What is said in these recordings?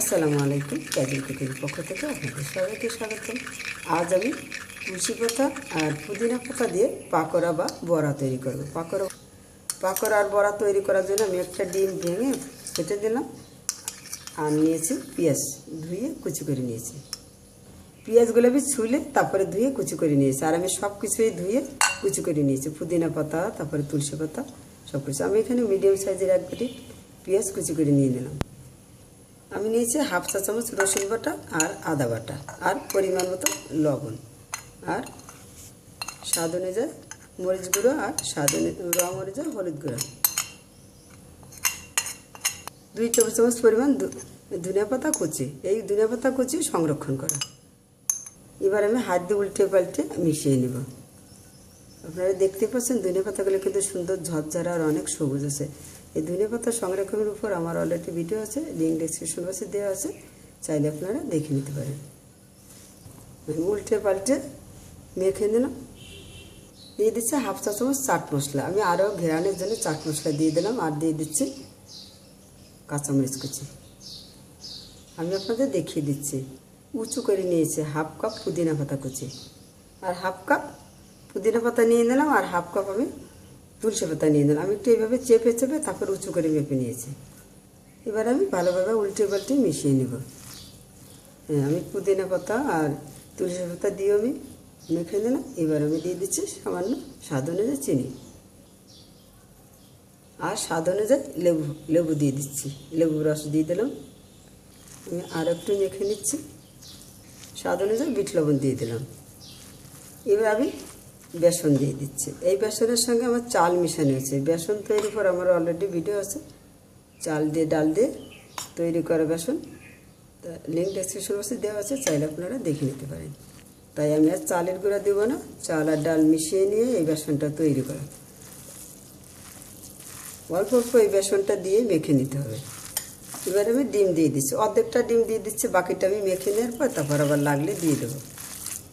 আসসালামু আলাইকুম casual cooking পক্ষ থেকে আপনাদের সবাইকে স্বাগতম। আজ আমি তুলসী পাতা আর পুদিনা পাতা দিয়ে পাকোড়া বা বড়া তৈরি করব। পাকোড়া পাকোড়া আর বড়া তৈরি করার জন্য আমি একটা ডিম ভেঙে কেটে দিলাম আর নিয়েছি পেঁয়াজ, ধুয়ে কুচি করে নিয়েছি। পেঁয়াজগুলো আমি ছুলে তারপরে ধুয়ে কুচি করে নিয়েছি। আর আমি সব কিছুই ধুয়ে কুচি করে নিয়েছি। পুদিনা পাতা, তারপরে তুলসী পাতা সব কিছু আমি এখানে মিডিয়াম সাইজের এক পেঁয়াজ কুচি করে নিয়ে নিলাম। আমি নিয়েছি হাফ চা চামচ রসুন বাটা আর আদা বাটা আর পরিমাণ মতো লবণ। আর স্বাদ অনুযায়ী মরিচ গুঁড়ো আর স্বাদ র মরিচ হলুদ গুঁড়ো। দুই টেবিল চামচ পরিমাণ ধনিয়া পাতা কুচি। এই ধনিয়া পাতা কুচি সংরক্ষণ করা। এবার আমি হাত দিয়ে উল্টে পাল্টে মিশিয়ে নেব। আপনারা দেখতে পাচ্ছেন ধনিয়া পাতাগুলো কিন্তু সুন্দর ঝরঝরা আর অনেক সবুজ আছে। এই ধনিয়া পাতা সংরক্ষণের উপর আমার অলরেডি ভিডিও আছে লিঙ্ক ডিসক্রিপশন বক্সে দেওয়া আছে, চাইলে আপনারা দেখে নিতে পারেন। উল্টে পাল্টে মেখে নিলাম। দিয়ে দিচ্ছি হাফ চা চামচ চাট মশলা। আমি আরও ঘেরানোর জন্য চাট মশলা দিয়ে দিলাম আর দিয়ে দিচ্ছি কাঁচামরিচ কুচি। আমি আপনাদের দেখিয়ে দিচ্ছি। উঁচু করে নিয়েছি হাফ কাপ পুদিনা পাতা কুচি। আর হাফ কাপ পুদিনা পাতা নিয়ে নিলাম আর হাফ কাপ আমি তুলসী পাতা নিয়ে নিলাম। আমি একটু এইভাবে চেপে চেপে তারপর উঁচু করে মেপে নিয়েছি। এবার আমি ভালোভাবে উল্টে পাল্টে মিশিয়ে নেব। হ্যাঁ আমি পুদিনা পাতা আর তুলসী পাতা দিয়ে আমি মেখে নিলাম। এবার আমি দিয়ে দিচ্ছি সামান্য স্বাদ অনুযায়ী চিনি। আর স্বাদ অনুযায়ী লেবু লেবু দিয়ে দিচ্ছি। লেবু রস দিয়ে দিলাম। আমি আর একটু মেখে নিচ্ছি। স্বাদ অনুযায়ী বিট লবণ দিয়ে দিলাম। এবার আমি বেসন দিয়ে দিচ্ছি। এই বেসনের সঙ্গে আমার চাল মিশানো হয়েছে বেসন তৈরি করে আমার অলরেডি ভিডিও আছে। চাল দিয়ে ডাল দিয়ে তৈরি করা বেসন। তা লিঙ্ক ডেসক্রিপশন বক্সে দেওয়া আছে, চাইলে আপনারা দেখে নিতে পারেন। তাই আমি আর চালের গুঁড়া দেবো না। চাল আর ডাল মিশিয়ে নিয়ে এই বেসনটা তৈরি করা। অল্প অল্প এই বেসনটা দিয়ে মেখে নিতে হবে। এবার আমি ডিম দিয়ে দিচ্ছি। অর্ধেকটা ডিম দিয়ে দিচ্ছি, বাকিটা আমি মেখে নেওয়ার পর তারপর আবার লাগলে দিয়ে দেবো।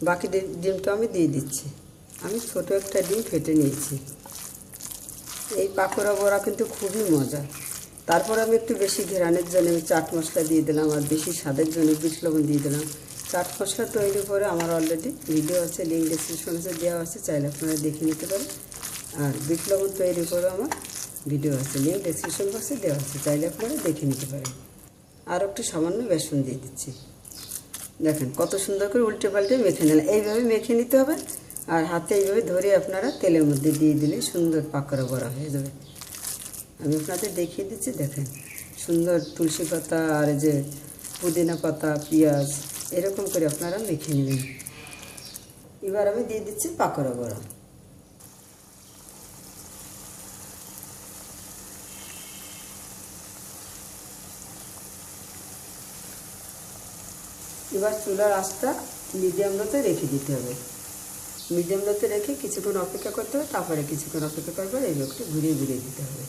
বাকি ডিমটা আমি দিয়ে দিচ্ছি। আমি ছোট একটা ডিম ফেটে নিয়েছি। এই পাকোড়া বড়া কিন্তু খুবই মজা তারপর আমি একটু বেশি ঘেরানের জন্য আমি চাট মশলা দিয়ে দিলাম আর বেশি স্বাদের জন্য বিট লবণ দিয়ে দিলাম। চাট মশলা তৈরি করে আমার অলরেডি ভিডিও আছে লিঙ্ক ডিসক্রিপশনে দেওয়া আছে, চাইলে আপনারা দেখে নিতে পারেন। আর বিট লবণ তৈরি করে আমার ভিডিও আছে লিঙ্ক ডিসক্রিপশন বক্সে দেওয়া আছে, চাইলে আপনারা দেখে নিতে পারেন। আর একটু সামান্য বেসন দিয়ে দিচ্ছি। দেখেন কত সুন্দর করে উল্টে পাল্টে মেখে নিলাম এইভাবে মেখে নিতে হবে আর হাতে এইভাবে ধরে আপনারা তেলের মধ্যে দিয়ে দিলে সুন্দর পাকড়া বড়া হয়ে যাবে। আমি আপনাদের দেখিয়ে দিচ্ছি, দেখেন। সুন্দর তুলসী পাতা আর যে পুদিনা পাতা, পেঁয়াজ, এরকম করে আপনারা মেখে নেবেন। এবার আমি দিয়ে দিচ্ছি পাকড়া বড়া এবার চুলার আঁচটা মিডিয়াম লোতে রেখে দিতে হবে। মিডিয়াম লোতে রেখে কিছুক্ষণ অপেক্ষা করতে হবে, তারপরে কিছুক্ষণ অপেক্ষা করার পর এইভাবে একটু ঘুরিয়ে ঘুরিয়ে দিতে হবে।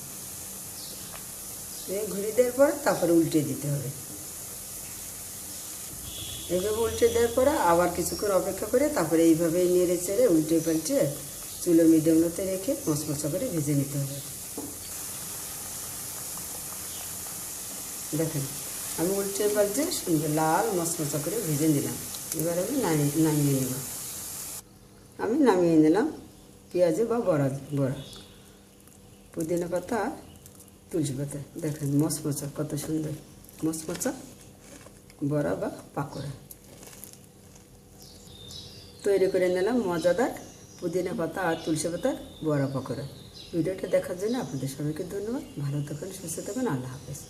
ঘুরিয়ে দেওয়ার পর তারপরে উল্টে দিতে হবে। এইভাবে উল্টে দেওয়ার পরে আবার কিছুক্ষণ অপেক্ষা করে তারপরে এইভাবে নেড়ে চেড়ে উল্টে পাল্টে চুলো মিডিয়াম লোতে রেখে মশমশা করে ভেজে নিতে হবে। দেখেন, আমি উল্টে পাল্টে সুন্দর লাল মশমশা করে ভেজে নিলাম। এবার আমি নামিয়ে নামিয়ে নেব। আমি নামিয়ে নিলাম। পেঁয়াজে বা বড়া বড়া। পুদিনা পাতা, তুলসী পাতা। দেখেন মশমশা কত সুন্দর। মশমশা বড়া বা পাকোড়া। তৈরি করে নিলাম মজাদার পুদিনা পাতা আর তুলসী পাতার বড়া পাকোড়া। ভিডিওটা দেখার জন্য আপনাদের সবাইকে ধন্যবাদ। ভালো থাকুন, সুস্থ থাকুন। আল্লাহ হাফেজ।